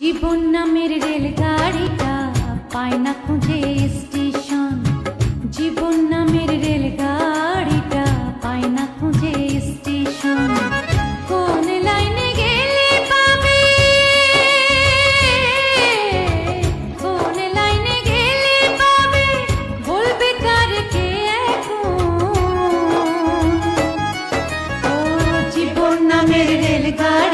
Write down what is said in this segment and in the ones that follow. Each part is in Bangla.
জীবন নামের রেলগাড়িটা পায় না খুঁজে স্টেশন। জীবন নামের রেলগাড়িটা পায় না খুঁজে স্টেশন। কোন লাইনে গেলে রেলগাড়িটা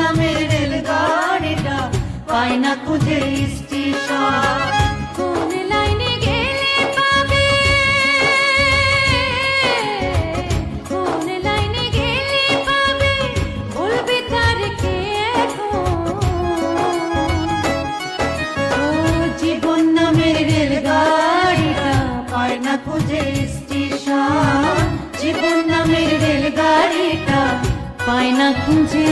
নামের রেলগাড়িটা পায় না খুঁজে স্টেশন। কোন লাইনে গেলে পাবে? কোন লাইনে গেলে পাবে? বলবে কার কে জীবন নামের রেলগাড়িটা পায় না খুঁজে স্টেশন। জীবন নামের রেলগাড়িটা পায় না খুঁজে